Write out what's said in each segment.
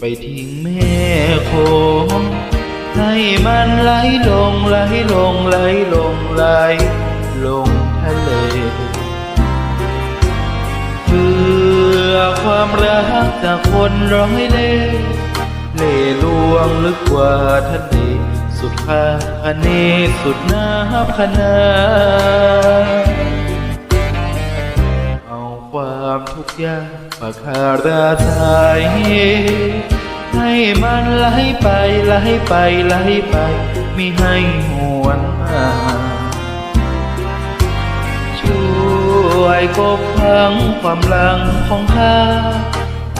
ไปทิ้งแม่คงให้มันไหลลงไหลลงไหลลงไหลลงทะเลเพื่อความรักจากคนร้อยเล่เล่ลวงลึกกว่าทะเลสุดคาคเนสุดน้ำขนาเอาความทุกข์ยากปาคาราใจ มันไหลไปไหลไปไหลไปมิให้หวนมาช่วยกบพังความหลังของข้า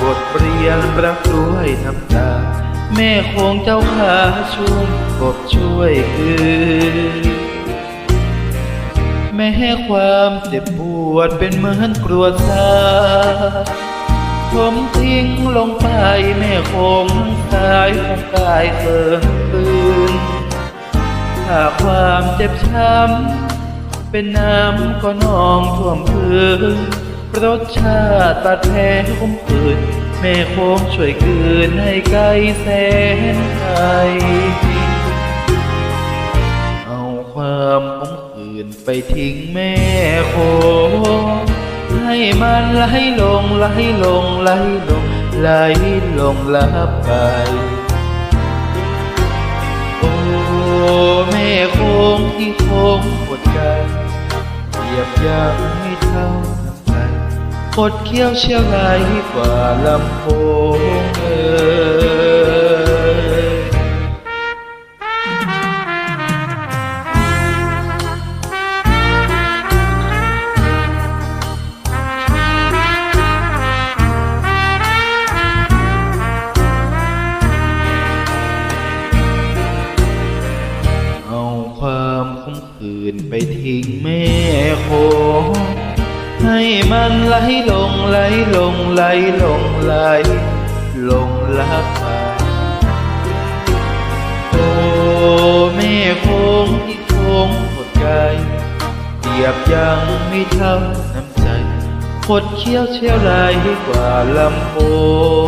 บทเรียนรักด้วยน้ำตา แม่คงเจ้าขาช่วยกบช่วยคือแม้ความเจ็บปวดเป็นเหมือนกรวดซา ผมทิ้งลงไปแม่คงตายคงกายเกินคืนถ้าความเจ็บช้ำเป็นน้ำก็นองท่วมพื้นรสชาติบาดแผลคมคืนแม่คงช่วยคืนให้ไกลแสนไกลเอาความคมคืนไปทิ้งแม่คง ให้มันไหลลงไหลลงไหลลงไหลลงลับไป โอ้แม่คงที่คงปวดใจเหยียบยังไม่เท่าน้ำใจกดเขี้ยวเชี่ยวไหลกว่าลำโพงเออ คืนไปทิ้งแม่คงให้มันไหลลงไหลลงไหลลงไหลลงลับไปโอ้แม่คงที่คงหดใจเปียบยังไม่เท่าน้ำใจคดเคี้ยวเชี่ยวไหลกว่าลำโพง